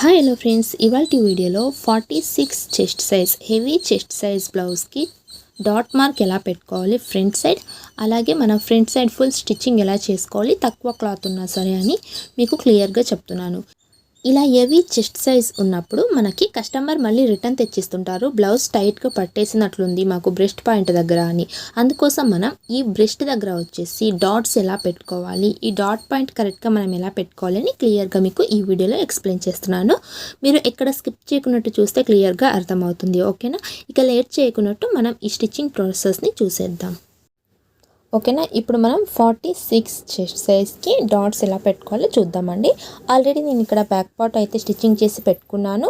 Hi hello friends ఇవాళ వీడియోలో forty six chest size heavy chest size బ్లౌజ్కి dot mark ఎలా పెట్టుకోవాలి ఫ్రంట్ సైడ్ అలాగే మన ఫ్రంట్ సైడ్ ఫుల్ స్టిచ్చింగ్ ఎలా చేసుకోవాలి తక్కువ క్లాత్ ఉన్నా సరే అని మీకు క్లియర్గా చెప్తున్నాను. ఇలా ఎవీ చెస్ట్ సైజ్ ఉన్నప్పుడు మనకి కస్టమర్ మళ్ళీ రిటర్న్ తెచ్చిస్తుంటారు. బ్లౌజ్ టైట్గా పట్టేసినట్లుంది మాకు బ్రెస్ట్ పాయింట్ దగ్గర అని. అందుకోసం మనం ఈ బ్రెస్ట్ దగ్గర వచ్చేసి డాట్స్ ఎలా పెట్టుకోవాలి ఈ డాట్ పాయింట్ కరెక్ట్గా మనం ఎలా పెట్టుకోవాలని క్లియర్గా మీకు ఈ వీడియోలో ఎక్స్ప్లెయిన్ చేస్తున్నాను. మీరు ఎక్కడ స్కిప్ చేయకున్నట్టు చూస్తే క్లియర్గా అర్థమవుతుంది ఓకేనా ఇక లేట్ చేయకున్నట్టు మనం ఈ స్టిచ్చింగ్ ప్రాసెస్ని చూసేద్దాం. ఓకేనా? ఇప్పుడు మనం ఫార్టీ సిక్స్ సైజ్కి డాట్స్ ఎలా పెట్టుకోవాలో చూద్దామండి. ఆల్రెడీ నేను ఇక్కడ బ్యాక్ పార్ట్ అయితే స్టిచ్చింగ్ చేసి పెట్టుకున్నాను.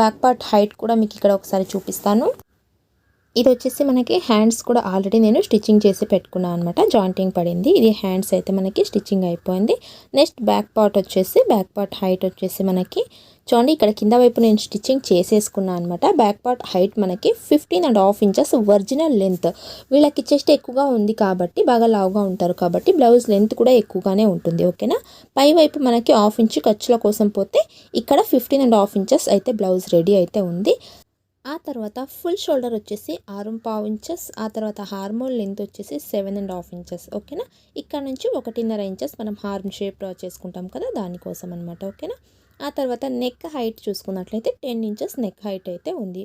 బ్యాక్ పార్ట్ హైట్ కూడా మీకు ఇక్కడ ఒకసారి చూపిస్తాను. ఇది వచ్చేసి మనకి హ్యాండ్స్ కూడా ఆల్రెడీ నేను స్టిచ్చింగ్ చేసి పెట్టుకున్నాను అనమాట జాయింటింగ్ పడింది. ఇది హ్యాండ్స్ అయితే మనకి స్టిచ్చింగ్ అయిపోయింది. నెక్స్ట్ బ్యాక్ పార్ట్ వచ్చేసి బ్యాక్ పార్ట్ హైట్ వచ్చేసి మనకి చూడండి ఇక్కడ కింద వైపు నేను స్టిచ్చింగ్ చేసేసుకున్నాను అనమాట బ్యాక్ పార్ట్ హైట్ మనకి fifteen and half inches original length. వీళ్ళకి చెస్ట్ ఎక్కువగా ఉంది కాబట్టి బాగా లావుగా ఉంటారు కాబట్టి బ్లౌజ్ లెంత్ కూడా ఎక్కువగానే ఉంటుంది ఓకేనా? పై వైపు మనకి హాఫ్ ఇంచ్ ఖర్చుల కోసం పోతే ఇక్కడ ఫిఫ్టీన్ అండ్ హాఫ్ ఇంచెస్ అయితే బ్లౌజ్ రెడీ అయితే ఉంది. ఆ తర్వాత ఫుల్ షోల్డర్ వచ్చేసి ఆరు పావు ఇంచెస్ ఆ తర్వాత హార్మోన్ లెంత్ వచ్చేసి సెవెన్ అండ్ హాఫ్ ఇంచెస్ ఓకేనా? ఇక్కడ నుంచి ఒకటిన్నర ఇంచెస్ మనం హార్మ్ షేప్ డ్రా చేసుకుంటాం కదా దానికోసం అనమాట ఓకేనా? ఆ తర్వాత నెక్ హైట్ చూసుకున్నట్లయితే టెన్ ఇంచెస్ నెక్ హైట్ అయితే ఉంది.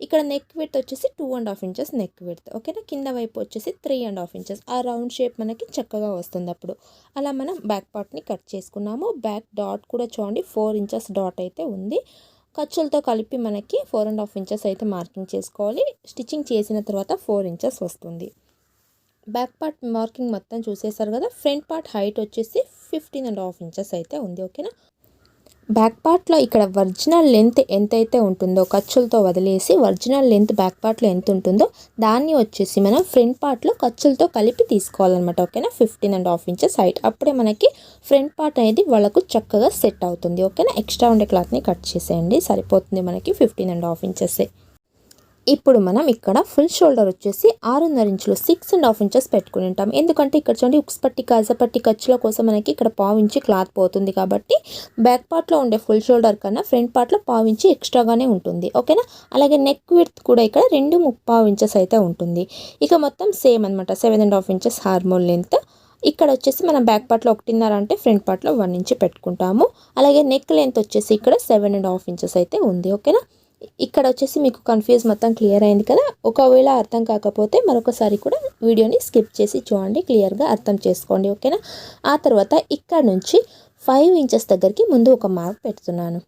ఇక్కడ నెక్ విడ్త్ వచ్చేసి two and half inches neck width ఓకేనా కింద వైపు వచ్చేసి త్రీ అండ్ హాఫ్ ఇంచెస్ ఆ రౌండ్ షేప్ మనకి చక్కగా వస్తుంది అప్పుడు. అలా మనం బ్యాక్ పార్ట్ని కట్ చేసుకున్నాము. బ్యాక్ డాట్ కూడా చూడండి ఫోర్ ఇంచెస్ డాట్ అయితే ఉంది. ఖర్చులతో కలిపి మనకి ఫోర్ అండ్ హాఫ్ ఇంచెస్ అయితే మార్కింగ్ చేసుకోవాలి. స్టిచ్చింగ్ చేసిన తర్వాత ఫోర్ ఇంచెస్ వస్తుంది. బ్యాక్ పార్ట్ మార్కింగ్ మొత్తం చూసేసారు కదా? ఫ్రంట్ పార్ట్ హైట్ వచ్చేసి ఫిఫ్టీన్ అండ్ హాఫ్ ఇంచెస్ అయితే ఉంది. ఓకేనా బ్యాక్ పార్ట్లో ఇక్కడ ఒరిజినల్ లెంత్ ఎంతైతే ఉంటుందో ఖర్చులతో వదిలేసి ఒరిజినల్ లెంత్ బ్యాక్ పార్ట్లో ఎంత ఉంటుందో దాన్ని వచ్చేసి మనం ఫ్రంట్ పార్ట్లో ఖర్చులతో కలిపి తీసుకోవాలన్నమాట ఓకేనా? Fifteen and half inches height. అప్పుడే మనకి ఫ్రంట్ పార్ట్ అనేది వాళ్ళకు చక్కగా సెట్ అవుతుంది ఓకేనా? ఎక్స్ట్రా ఉండే క్లాత్ని కట్ చేసేయండి సరిపోతుంది మనకి ఫిఫ్టీన్ అండ్ హాఫ్ ఇంచెస్ ఇప్పుడు మనం ఇక్కడ ఫుల్ షోల్డర్ వచ్చేసి ఆరున్నర ఇంచులు సిక్స్ అండ్ హాఫ్ ఇంచెస్ పెట్టుకుని ఉంటాం. ఎందుకంటే ఇక్కడ చూడండి ఉక్స్ పట్టి కాజపట్టి ఖర్చుల కోసం మనకి ఇక్కడ పావు ఇంచి క్లాత్ పోతుంది కాబట్టి బ్యాక్ పార్ట్లో ఉండే ఫుల్ షోల్డర్ కన్నా ఫ్రంట్ పార్ట్లో పావు ఇంచి ఎక్స్ట్రాగానే ఉంటుంది. ఓకేనా అలాగే నెక్ విడ్త్ కూడా ఇక్కడ రెండు ముప్పావు ఇంచెస్ అయితే ఉంటుంది. ఇక మొత్తం సేమ్ అనమాట seven and half inches armhole length ఇక్కడ వచ్చేసి మనం బ్యాక్ పార్ట్లో ఒకటిన్నర అంటే ఫ్రంట్ పార్ట్లో వన్ ఇంచ్ పెట్టుకుంటాము. అలాగే నెక్ లెంత్ వచ్చేసి ఇక్కడ సెవెన్ అండ్ హాఫ్ ఇంచెస్ అయితే ఉంది. ఓకేనా ఇక్కడ వచ్చేసి మీకు కన్ఫ్యూజ్ మొత్తం క్లియర్ అయింది కదా? ఒకవేళ అర్థం కాకపోతే మరొకసారి కూడా వీడియోని స్కిప్ చేసి చూడండి క్లియర్గా అర్థం చేసుకోండి ఓకేనా ఆ తర్వాత ఇక్కడ నుంచి ఫైవ్ ఇంచెస్ దగ్గరికి ముందు ఒక మార్క్ పెడుతున్నాను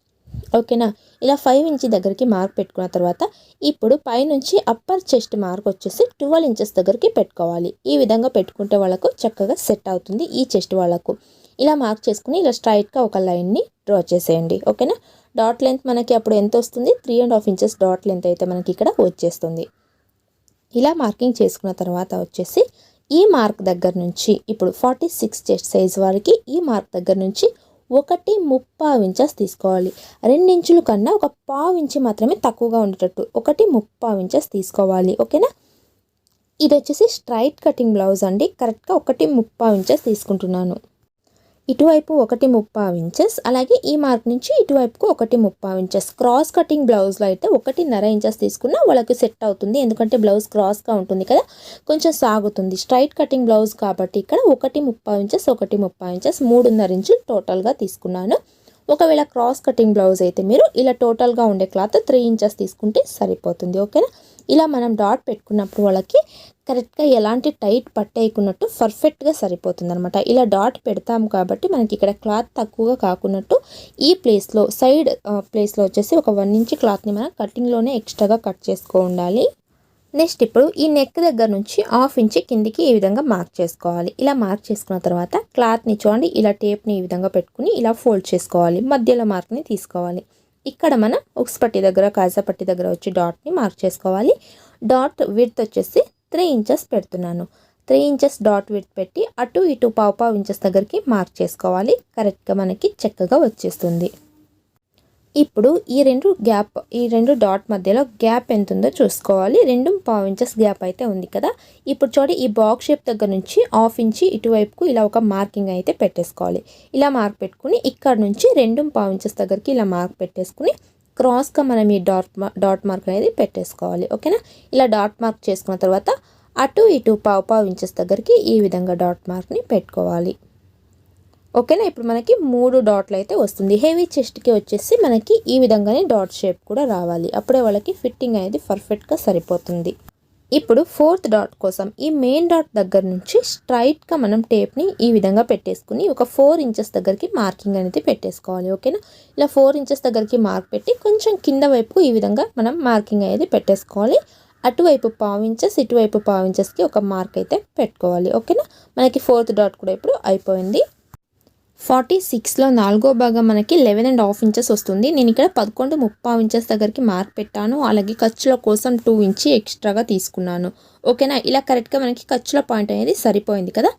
ఓకేనా ఇలా ఫైవ్ ఇంచ్ దగ్గరికి మార్క్ పెట్టుకున్న తర్వాత ఇప్పుడు పైనుంచి అప్పర్ చెస్ట్ మార్క్ వచ్చేసి ట్వెల్వ్ ఇంచెస్ దగ్గరికి పెట్టుకోవాలి. ఈ విధంగా పెట్టుకుంటే వాళ్ళకు చక్కగా సెట్ అవుతుంది ఈ చెస్ట్ వాళ్ళకు. ఇలా మార్క్ చేసుకుని ఇలా స్ట్రైట్గా ఒక లైన్ని డ్రా చేసేయండి ఓకేనా డాట్ లెంత్ మనకి అప్పుడు ఎంత వస్తుంది? Three and half inches dot length అయితే మనకి ఇక్కడ వచ్చేస్తుంది. ఇలా మార్కింగ్ చేసుకున్న తర్వాత వచ్చేసి ఈ మార్క్ దగ్గర నుంచి ఇప్పుడు ఫార్టీ సిక్స్ చెస్ట్ సైజ్ వారికి ఈ మార్క్ దగ్గర నుంచి ఒకటి ముప్పావు ఇంచెస్ తీసుకోవాలి. రెండించుల కన్నా ఒక పావు ఇంచి మాత్రమే తక్కువగా ఉండేటట్టు ఒకటి ముప్పావు ఇంచెస్ తీసుకోవాలి. ఓకేనా? ఇది వచ్చేసి స్ట్రైట్ కటింగ్ బ్లౌజ్ అండి. కరెక్ట్గా ఒకటి ముప్పావు ఇంచెస్ తీసుకుంటున్నాను. ఇటువైపు ఒకటి ముప్పావు ఇంచెస్ అలాగే ఈ మార్క్ నుంచి ఇటువైపుకు ఒకటి ముప్పావు ఇంచెస్. క్రాస్ కటింగ్ బ్లౌజ్లో అయితే ఒకటిన్నర ఇంచెస్ తీసుకున్నా వాళ్ళకి సెట్ అవుతుంది. ఎందుకంటే బ్లౌజ్ క్రాస్గా ఉంటుంది కదా కొంచెం సాగుతుంది. స్ట్రైట్ కటింగ్ బ్లౌజ్ కాబట్టి ఇక్కడ ఒకటి ముప్పావు ఇంచెస్ ఒకటి ముప్పావు ఇంచెస్ మూడున్నర ఇంచులు టోటల్గా తీసుకున్నాను. ఒకవేళ క్రాస్ కటింగ్ బ్లౌజ్ అయితే మీరు ఇలా టోటల్గా ఉండే క్లాత్ త్రీ ఇంచెస్ తీసుకుంటే సరిపోతుంది. ఓకేనా? ఇలా మనం డాట్ పెట్టుకున్నప్పుడు వాళ్ళకి కరెక్ట్గా ఎలాంటి టైట్ పట్టేయకున్నట్టు పర్ఫెక్ట్గా సరిపోతుంది అనమాట ఇలా డాట్ పెడతాం కాబట్టి మనకి ఇక్కడ క్లాత్ తక్కువగా కాకున్నట్టు ఈ ప్లేస్లో సైడ్ ప్లేస్లో వచ్చేసి ఒక వన్ ఇంచ్ క్లాత్ని మనం కటింగ్లోనే ఎక్స్ట్రాగా కట్ చేసుకో ఉండాలి. నెక్స్ట్ ఇప్పుడు ఈ నెక్ దగ్గర నుంచి హాఫ్ ఇంచ్ కిందికి ఈ విధంగా మార్క్ చేసుకోవాలి? ఇలా మార్క్ చేసుకున్న తర్వాత క్లాత్ని చూడండి ఇలా టేప్ని ఈ విధంగా పెట్టుకుని ఇలా ఫోల్డ్ చేసుకోవాలి. మధ్యలో మార్క్ని తీసుకోవాలి. ఇక్కడ మనం ఉక్స్ పట్టి దగ్గర కాజా పట్టి దగ్గర వచ్చి డాట్ని మార్క్ చేసుకోవాలి. డాట్ విడ్త్ వచ్చేసి త్రీ ఇంచెస్ పెడుతున్నాను. త్రీ ఇంచెస్ డాట్ విడ్త్ పెట్టి అటు ఇటు పావు పావు ఇంచెస్ దగ్గరికి మార్క్ చేసుకోవాలి. కరెక్ట్గా మనకి చక్కగా వచ్చేస్తుంది. ఇప్పుడు ఈ రెండు గ్యాప్ ఈ రెండు డాట్ మధ్యలో గ్యాప్ ఎంత ఉందో చూసుకోవాలి. రెండు పావు ఇంచెస్ గ్యాప్ అయితే ఉంది కదా. ఇప్పుడు చూడండి ఈ బాక్స్ షేప్ దగ్గర నుంచి హాఫ్ ఇంచి ఇటువైపుకు ఇలా ఒక మార్కింగ్ అయితే పెట్టేసుకోవాలి. ఇలా మార్క్ పెట్టుకుని ఇక్కడ నుంచి రెండు పావు ఇంచెస్ దగ్గరికి ఇలా మార్క్ పెట్టేసుకుని క్రాస్గా మనం ఈ డాట్ డాట్ మార్క్ అనేది పెట్టేసుకోవాలి. ఓకేనా? ఇలా డాట్ మార్క్ చేసుకున్న తర్వాత అటు ఇటు పావు పావు ఇంచెస్ దగ్గరికి ఈ విధంగా డాట్ మార్క్ని పెట్టుకోవాలి. ఓకేనా? ఇప్పుడు మనకి మూడు డాట్లు అయితే వస్తుంది. హెవీ చెస్ట్కి వచ్చేసి మనకి ఈ విధంగానే డాట్ షేప్ కూడా రావాలి. అప్పుడే వాళ్ళకి ఫిట్టింగ్ అనేది పర్ఫెక్ట్గా సరిపోతుంది. ఇప్పుడు ఫోర్త్ డాట్ కోసం ఈ మెయిన్ డాట్ దగ్గర నుంచి స్ట్రైట్గా మనం టేప్ని ఈ విధంగా పెట్టేసుకుని ఒక ఫోర్ ఇంచెస్ దగ్గరికి మార్కింగ్ అనేది పెట్టేసుకోవాలి. ఓకేనా? ఇలా ఫోర్ ఇంచెస్ దగ్గరికి మార్క్ పెట్టి కొంచెం కింద వైపు ఈ విధంగా మనం మార్కింగ్ అనేది పెట్టేసుకోవాలి. అటువైపు పావు ఇంచెస్ ఇటువైపు పావు ఇంచెస్కి ఒక మార్క్ అయితే పెట్టుకోవాలి. ఓకేనా? మనకి ఫోర్త్ డాట్ కూడా ఇప్పుడు అయిపోయింది. ఫార్టీ సిక్స్లో నాలుగో భాగం మనకి లెవెన్ అండ్ హాఫ్ ఇంచెస్ వస్తుంది. నేను ఇక్కడ పదకొండు ముప్పై ఇంచెస్ దగ్గరికి మార్క్ పెట్టాను. అలాగే ఖర్చుల కోసం టూ ఇంచి ఎక్స్ట్రాగా తీసుకున్నాను. ఓకేనా? ఇలా కరెక్ట్గా మనకి ఖర్చుల పాయింట్ అనేది సరిపోయింది కదా?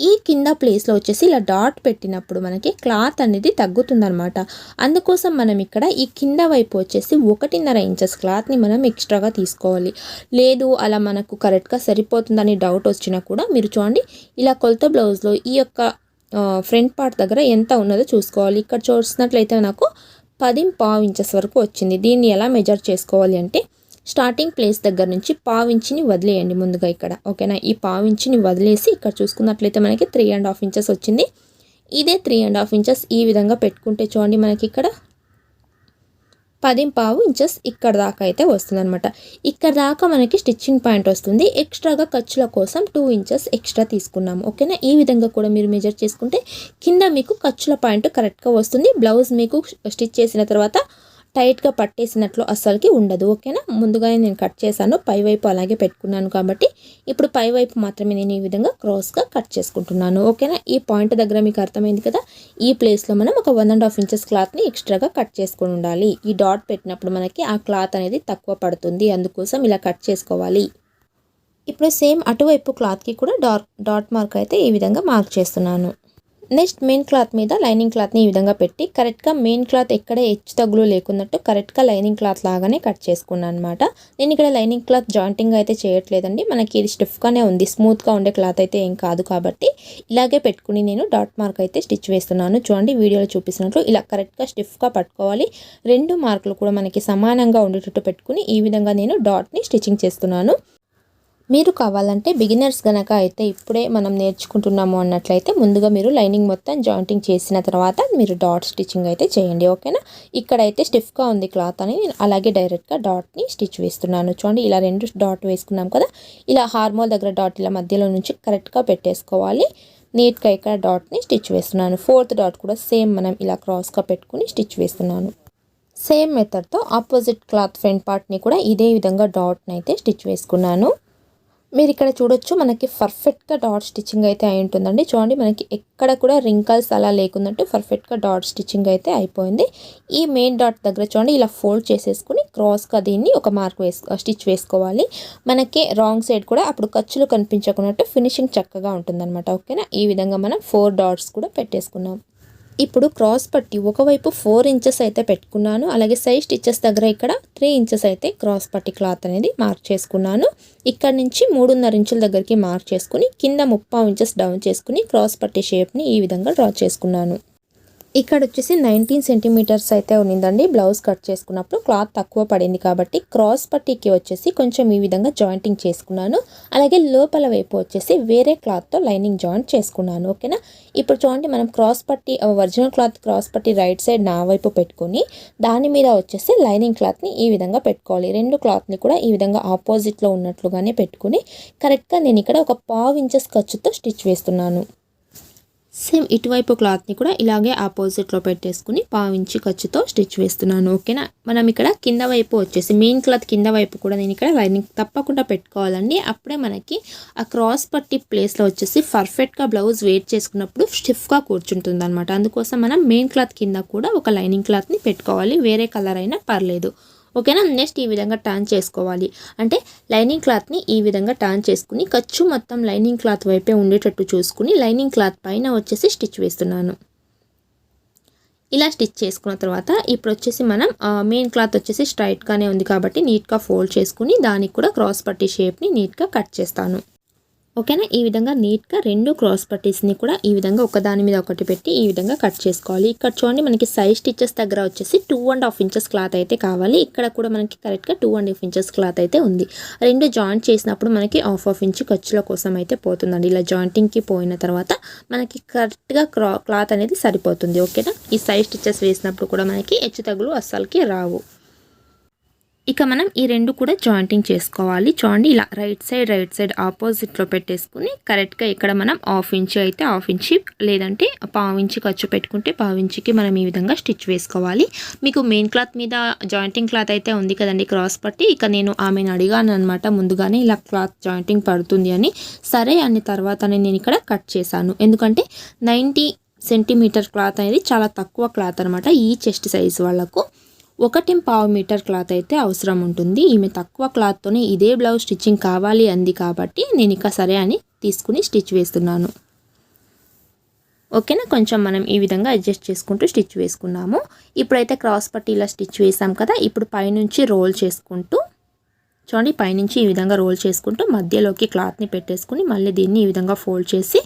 ఈ కింద ప్లేస్లో వచ్చేసి ఇలా డాట్ పెట్టినప్పుడు మనకి క్లాత్ అనేది తగ్గుతుందనమాట అందుకోసం మనం ఇక్కడ ఈ కింద వైపు వచ్చేసి ఒకటిన్నర ఇంచెస్ క్లాత్ని మనం ఎక్స్ట్రాగా తీసుకోవాలి. లేదు అలా మనకు కరెక్ట్గా సరిపోతుందని డౌట్ వచ్చినా కూడా మీరు చూడండి. ఇలా కొలత బ్లౌజ్లో ఈ యొక్క ఫ్రంట్ పార్ట్ దగ్గర ఎంత ఉన్నదో చూసుకోవాలి. ఇక్కడ చూసినట్లయితే నాకు పది పావు ఇంచెస్ వరకు వచ్చింది. దీన్ని ఎలా మెజర్ చేసుకోవాలి అంటే స్టార్టింగ్ ప్లేస్ దగ్గర నుంచి పావించిని వదిలేయండి ముందుగా ఇక్కడ. ఓకేనా? ఈ పావించిని వదిలేసి ఇక్కడ చూసుకున్నట్లయితే మనకి త్రీ అండ్ హాఫ్ ఇంచెస్ వచ్చింది. ఇదే త్రీ అండ్ హాఫ్ ఇంచెస్ ఈ విధంగా పెట్టుకుంటే చూడండి మనకి ఇక్కడ పావు ఇంచెస్ ఇక్కడ దాకా అయితే వస్తుందన్నమాట. ఇక్కడ దాకా మనకి స్టిచ్చింగ్ పాయింట్ వస్తుంది. ఎక్స్ట్రాగా ఖర్చుల కోసం టూ ఇంచెస్ ఎక్స్ట్రా తీసుకున్నాము. ఓకేనా? ఈ విధంగా కూడా మీరు మెజర్ చేసుకుంటే కింద మీకు ఖర్చుల పాయింట్ కరెక్ట్గా వస్తుంది. బ్లౌజ్ మీకు స్టిచ్ చేసిన తర్వాత టైట్గా పట్టేసినట్లు అస్సలకి ఉండదు ఓకేనా? ముందుగానే నేను కట్ చేశాను పైవైపు అలాగే పెట్టుకున్నాను కాబట్టి ఇప్పుడు పైవైపు మాత్రమే నేను ఈ విధంగా క్రాస్గా కట్ చేసుకుంటున్నాను ఓకేనా? ఈ పాయింట్ దగ్గర మీకు అర్థమైంది కదా? ఈ ప్లేస్లో మనం ఒక వన్ అండ్ హాఫ్ ఇంచెస్ క్లాత్ని ఎక్స్ట్రాగా కట్ చేసుకుని ఉండాలి. ఈ డాట్ పెట్టినప్పుడు మనకి ఆ క్లాత్ అనేది తక్కువ పడుతుంది అందుకోసం ఇలా కట్ చేసుకోవాలి. ఇప్పుడు సేమ్ అటువైపు క్లాత్కి కూడా డాట్ డాట్ మార్క్ అయితే ఈ విధంగా మార్క్ చేస్తున్నాను. నెక్స్ట్ మెయిన్ క్లాత్ మీద లైనింగ్ క్లాత్ని ఈ విధంగా పెట్టి కరెక్ట్గా మెయిన్ క్లాత్ ఎక్కడ హెచ్చు తగ్గులు లేకున్నట్టు కరెక్ట్గా లైనింగ్ క్లాత్ లాగానే కట్ చేసుకున్నాను అనమాట నేను ఇక్కడ లైనింగ్ క్లాత్ జాయింటింగ్ అయితే చేయట్లేదండి. మనకి ఇది స్టిఫ్గానే ఉంది. స్మూత్గా ఉండే క్లాత్ అయితే ఏం కాదు కాబట్టి ఇలాగే పెట్టుకుని నేను డాట్ మార్క్ అయితే స్టిచ్ వేస్తున్నాను. చూడండి వీడియోలో చూపిస్తున్నట్లు ఇలా కరెక్ట్గా స్టిఫ్గా పట్టుకోవాలి. రెండు మార్కులు కూడా మనకి సమానంగా ఉండేటట్టు పెట్టుకుని ఈ విధంగా నేను డాట్ని స్టిచ్చింగ్ చేస్తున్నాను. మీరు కావాలంటే బిగినర్స్ గనక అయితే ఇప్పుడే మనం నేర్చుకుంటున్నాము అన్నట్లయితే ముందుగా మీరు లైనింగ్ మొత్తం జాయింటింగ్ చేసిన తర్వాత మీరు డాట్ స్టిచ్చింగ్ అయితే చేయండి ఓకేనా? ఇక్కడైతే స్టిఫ్గా ఉంది క్లాత్ అని నేను అలాగే డైరెక్ట్గా డాట్ని స్టిచ్ వేస్తున్నాను. చూడండి ఇలా రెండు డాట్ వేసుకున్నాం కదా ఇలా హార్మోల్ దగ్గర డాట్ ఇలా మధ్యలో నుంచి కరెక్ట్గా పెట్టేసుకోవాలి. నీట్గా ఇక్కడ డాట్ని స్టిచ్ వేస్తున్నాను. ఫోర్త్ డాట్ కూడా సేమ్ మనం ఇలా క్రాస్గా పెట్టుకుని స్టిచ్ వేస్తున్నాను. సేమ్ మెథడ్తో ఆపోజిట్ క్లాత్ ఫ్రంట్ పార్ట్ని కూడా ఇదే విధంగా డాట్ని అయితే స్టిచ్ వేసుకున్నాను. మీరు ఇక్కడ చూడొచ్చు మనకి పర్ఫెక్ట్గా డాట్ స్టిచ్చింగ్ అయితే అయి ఉంటుందండి చూడండి మనకి ఎక్కడ కూడా రింకల్స్ అలా లేకున్నట్టు పర్ఫెక్ట్గా డాట్ స్టిచ్చింగ్ అయితే అయిపోయింది. ఈ మెయిన్ డాట్ దగ్గర చూడండి ఇలా ఫోల్డ్ చేసేసుకుని క్రాస్గా దీన్ని ఒక మార్క్ వేసు స్టిచ్ వేసుకోవాలి. మనకి రాంగ్ సైడ్ కూడా అప్పుడు ఖర్చులు కనిపించకున్నట్టు ఫినిషింగ్ చక్కగా ఉంటుందన్నమాట. ఓకేనా? ఈ విధంగా మనం ఫోర్ డాట్స్ కూడా పెట్టేసుకున్నాం. ఇప్పుడు క్రాస్ పట్టి ఒకవైపు ఫోర్ ఇంచెస్ అయితే పెట్టుకున్నాను. అలాగే సైజ్ స్టిచ్చెస్ దగ్గర ఇక్కడ త్రీ ఇంచెస్ అయితే క్రాస్ పట్టి క్లాత్ అనేది మార్క్ చేసుకున్నాను. ఇక్కడ నుంచి మూడున్నర ఇంచుల దగ్గరికి మార్క్ చేసుకుని కింద ముప్పావు ఇంచెస్ డౌన్ చేసుకుని క్రాస్ పట్టి షేప్ని ఈ విధంగా డ్రా చేసుకున్నాను. ఇక్కడ వచ్చేసి నైన్టీన్ సెంటీమీటర్స్ అయితే ఉన్నిందండి. బ్లౌజ్ కట్ చేసుకున్నప్పుడు క్లాత్ తక్కువ పడింది కాబట్టి క్రాస్ పట్టీకి వచ్చేసి కొంచెం ఈ విధంగా జాయింటింగ్ చేసుకున్నాను. అలాగే లోపల వైపు వచ్చేసి వేరే క్లాత్తో లైనింగ్ జాయింట్ చేసుకున్నాను. ఓకేనా? ఇప్పుడు చూడండి మనం క్రాస్ పట్టి ఒరిజినల్ క్లాత్ క్రాస్ పట్టి రైట్ సైడ్ నా వైపు పెట్టుకొని దాని మీద వచ్చేసి లైనింగ్ క్లాత్ని ఈ విధంగా పెట్టుకోవాలి. రెండు క్లాత్ని కూడా ఈ విధంగా ఆపోజిట్లో ఉన్నట్లుగానే పెట్టుకుని కరెక్ట్గా నేను ఇక్కడ ఒక పావు ఇంచెస్ ఖర్చుతో స్టిచ్ వేస్తున్నాను. సేమ్ ఇటువైపు క్లాత్ని కూడా ఇలాగే ఆపోజిట్లో పెట్టేసుకుని పావించి ఖర్చుతో స్టిచ్ వేస్తున్నాను ఓకేనా? మనం ఇక్కడ కింద వైపు వచ్చేసి మెయిన్ క్లాత్ కింద వైపు కూడా నేను ఇక్కడ లైనింగ్ తప్పకుండా పెట్టుకోవాలండి. అప్పుడే మనకి ఆ క్రాస్ పట్టి ప్లేస్లో వచ్చేసి పర్ఫెక్ట్గా బ్లౌజ్ వెయిట్ చేసుకున్నప్పుడు స్టిఫ్గా కూర్చుంటుంది అనమాట అందుకోసం మనం మెయిన్ క్లాత్ కింద కూడా ఒక లైనింగ్ క్లాత్ని పెట్టుకోవాలి. వేరే కలర్ అయినా పర్లేదు. ఓకేనా? నెక్స్ట్ ఈ విధంగా టర్న్ చేసుకోవాలి. అంటే లైనింగ్ క్లాత్ని ఈ విధంగా టర్న్ చేసుకుని ఖర్చు మొత్తం లైనింగ్ క్లాత్ వైపే ఉండేటట్టు చూసుకుని లైనింగ్ క్లాత్ పైన వచ్చేసి స్టిచ్ వేస్తున్నాను. ఇలా స్టిచ్ చేసుకున్న తర్వాత ఇప్పుడు వచ్చేసి మనం మెయిన్ క్లాత్ వచ్చేసి స్ట్రైట్గానే ఉంది కాబట్టి నీట్గా ఫోల్డ్ చేసుకుని దానికి కూడా క్రాస్ పట్టి షేప్ని నీట్గా కట్ చేస్తాను. ఓకేనా? ఈ విధంగా నీట్గా రెండు క్రాస్ పట్టీస్ని కూడా ఈ విధంగా ఒకదాని మీద ఒకటి పెట్టి ఈ విధంగా కట్ చేసుకోవాలి. ఇక్కడ చూడండి మనకి సైజ్ స్టిచెస్ దగ్గర వచ్చేసి two and half inches cloth అయితే కావాలి. ఇక్కడ కూడా మనకి కరెక్ట్గా two and half inches cloth అయితే ఉంది. రెండు జాయింట్ చేసినప్పుడు మనకి హాఫ్ హాఫ్ ఇంచ్ ఖర్చుల కోసం అయితే పోతుందండి. ఇలా జాయింటింగ్కి పోయిన తర్వాత మనకి కరెక్ట్గా క్రా క్లాత్ అనేది సరిపోతుంది. ఓకేనా? ఈ సైజ్ స్టిచెస్ వేసినప్పుడు కూడా మనకి హెచ్చు తగులు అస్సలకి రావు. ఇక మనం ఈ రెండు కూడా జాయింటింగ్ చేసుకోవాలి. చూడండి ఇలా రైట్ సైడ్ రైట్ సైడ్ ఆపోజిట్లో పెట్టేసుకుని కరెక్ట్గా ఇక్కడ మనం హాఫ్ ఇంచి అయితే హాఫ్ ఇంచి లేదంటే పావు ఇంచి ఖర్చు పెట్టుకుంటే పావు ఇంచుకి మనం ఈ విధంగా స్టిచ్ వేసుకోవాలి. మీకు మెయిన్ క్లాత్ మీద జాయింటింగ్ క్లాత్ అయితే ఉంది కదండి క్రాస్ పట్టి. ఇక నేను ఆమెను అడిగాను అనమాట ముందుగానే ఇలా క్లాత్ జాయింటింగ్ పడుతుంది అని. సరే అని తర్వాత నేను ఇక్కడ కట్ చేశాను. ఎందుకంటే నైంటీ సెంటీమీటర్ క్లాత్ అనేది చాలా తక్కువ క్లాత్ అనమాట ఈ చెస్ట్ సైజ్ వాళ్ళకు. ఒకటి పావు మీటర్ క్లాత్ అయితే అవసరం ఉంటుంది. ఈమె తక్కువ క్లాత్తోనే ఇదే బ్లౌజ్ స్టిచ్చింగ్ కావాలి అంది కాబట్టి నేను ఇక సరే అని తీసుకుని స్టిచ్ వేస్తున్నాను. ఓకేనా? కొంచెం మనం ఈ విధంగా అడ్జస్ట్ చేసుకుంటూ స్టిచ్ వేసుకున్నాము. ఇప్పుడైతే క్రాస్ పట్టి ఇలా స్టిచ్ వేసాం కదా ఇప్పుడు పైనుంచి రోల్ చేసుకుంటూ చూడండి పైనుంచి ఈ విధంగా రోల్ చేసుకుంటూ మధ్యలోకి క్లాత్ని పెట్టేసుకుని మళ్ళీ దీన్ని ఈ విధంగా ఫోల్డ్ చేసి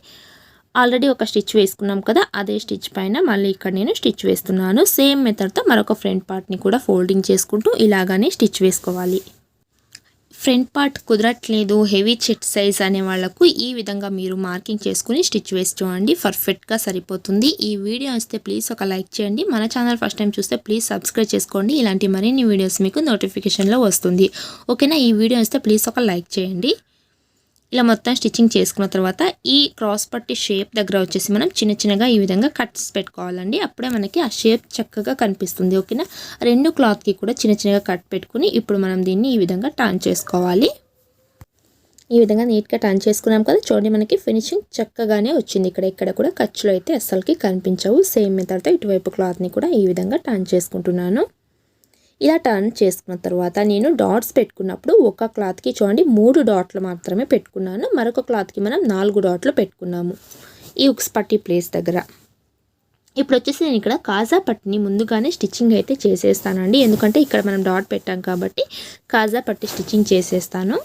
ఆల్రెడీ ఒక స్టిచ్ వేసుకున్నాం కదా అదే స్టిచ్ పైన మళ్ళీ ఇక్కడ నేను స్టిచ్ వేస్తున్నాను. సేమ్ మెథడ్తో మరొక ఫ్రంట్ పార్ట్ని కూడా ఫోల్డింగ్ చేసుకుంటూ ఇలాగానే స్టిచ్ వేసుకోవాలి. ఫ్రంట్ పార్ట్ కుదరట్లేదు హెవీ చెట్ సైజ్ అనే వాళ్ళకు ఈ విధంగా మీరు మార్కింగ్ చేసుకుని స్టిచ్ వేసి చూడండి పర్ఫెక్ట్గా సరిపోతుంది. ఈ వీడియో వస్తే ప్లీజ్ ఒక లైక్ చేయండి. మన ఛానల్ ఫస్ట్ టైం చూస్తే ప్లీజ్ సబ్స్క్రైబ్ చేసుకోండి. ఇలాంటి మరిన్ని వీడియోస్ మీకు నోటిఫికేషన్లో వస్తుంది. ఓకేనా? ఈ వీడియో వస్తే ప్లీజ్ ఒక లైక్ చేయండి. ఇలా మొత్తం స్టిచ్చింగ్ చేసుకున్న తర్వాత ఈ క్రాస్ పట్టి షేప్ దగ్గర వచ్చేసి మనం చిన్న చిన్నగా ఈ విధంగా కట్స్ పెట్టుకోవాలండి. అప్పుడే మనకి ఆ షేప్ చక్కగా కనిపిస్తుంది ఓకేనా? రెండు క్లాత్కి కూడా చిన్న చిన్నగా కట్ పెట్టుకుని ఇప్పుడు మనం దీన్ని ఈ విధంగా టర్న్ చేసుకోవాలి. ఈ విధంగా నీట్గా టర్న్ చేసుకున్నాం కదా చూడండి మనకి ఫినిషింగ్ చక్కగానే వచ్చింది. ఇక్కడ ఇక్కడ కూడా ఖర్చులు అయితే అస్సలకి కనిపించవు. సేమ్ మెథడ్తో ఇటువైపు క్లాత్ని కూడా ఈ విధంగా టర్న్ చేసుకుంటున్నాను. ఇలా టర్న్ చేసుకున్న తర్వాత నేను డాట్స్ పెట్టుకున్నప్పుడు ఒక క్లాత్కి చూడండి మూడు డాట్లు మాత్రమే పెట్టుకున్నాను. మరొక క్లాత్కి మనం నాలుగు డాట్లు పెట్టుకున్నాము. ఈ ఉక్స్ పట్టి ప్లేస్ దగ్గర. ఇప్పుడు వచ్చేసి నేను ఇక్కడ కాజా పట్టిని ముందుగానే స్టిచ్చింగ్ అయితే చేసేస్తానండి. ఎందుకంటే ఇక్కడ మనం డాట్ పెట్టాం కాబట్టి కాజా పట్టి స్టిచ్చింగ్ చేసేస్తాను.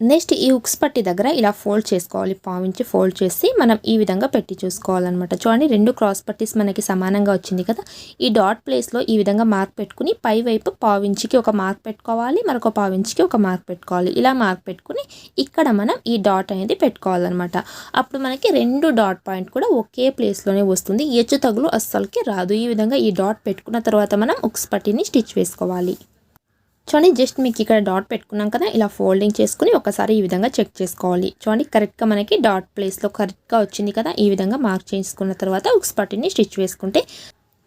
నెక్స్ట్ ఈ ఉక్స్ పట్టి దగ్గర ఇలా ఫోల్డ్ చేసుకోవాలి. పావించి ఫోల్డ్ చేసి మనం ఈ విధంగా పెట్టి చూసుకోవాలన్నమాట. చూడండి రెండు క్రాస్ పట్టీస్ మనకి సమానంగా వచ్చింది కదా. ఈ డాట్ ప్లేస్లో ఈ విధంగా మార్క్ పెట్టుకుని పై వైపు పావించికి ఒక మార్క్ పెట్టుకోవాలి మరొక పావించికి ఒక మార్క్ పెట్టుకోవాలి. ఇలా మార్క్ పెట్టుకుని ఇక్కడ మనం ఈ డాట్ అనేది పెట్టుకోవాలన్నమాట. అప్పుడు మనకి రెండు డాట్ పాయింట్ కూడా ఒకే ప్లేస్లోనే వస్తుంది. ఎచ్చు తగులు అస్సలకి రాదు. ఈ విధంగా ఈ డాట్ పెట్టుకున్న తర్వాత మనం ఉక్స్ పట్టీని స్టిచ్ వేసుకోవాలి. చూడండి జస్ట్ మీకు ఇక్కడ డాట్ పెట్టుకున్నాం కదా ఇలా ఫోల్డింగ్ చేసుకుని ఒకసారి ఈ విధంగా చెక్ చేసుకోవాలి. చూడండి కరెక్ట్గా మనకి డాట్ ప్లేస్లో కరెక్ట్గా వచ్చింది కదా ఈ విధంగా మార్క్ చేసుకున్న తర్వాత ఉక్స్ పట్టిని స్టిచ్ వేసుకుంటే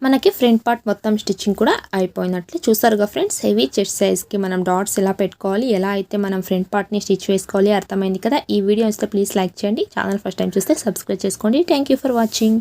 మనకి ఫ్రంట్ పార్ట్ మొత్తం స్టిచ్చింగ్ కూడా అయిపోయినట్లు. చూసారుగా ఫ్రెండ్స్ హెవీ చెస్ట్ సైజ్కి మనం డాట్స్ ఎలా పెట్టుకోవాలి ఎలా అయితే మనం ఫ్రంట్ పార్ట్ని స్టిచ్ వేసుకోవాలి అర్థమైంది కదా. ఈ వీడియో ఇస్తే ప్లీజ్ లైక్ చేయండి. ఛానల్ ఫస్ట్ టైం చూస్తే సబ్స్క్రైబ్ చేసుకోండి. Thank for watching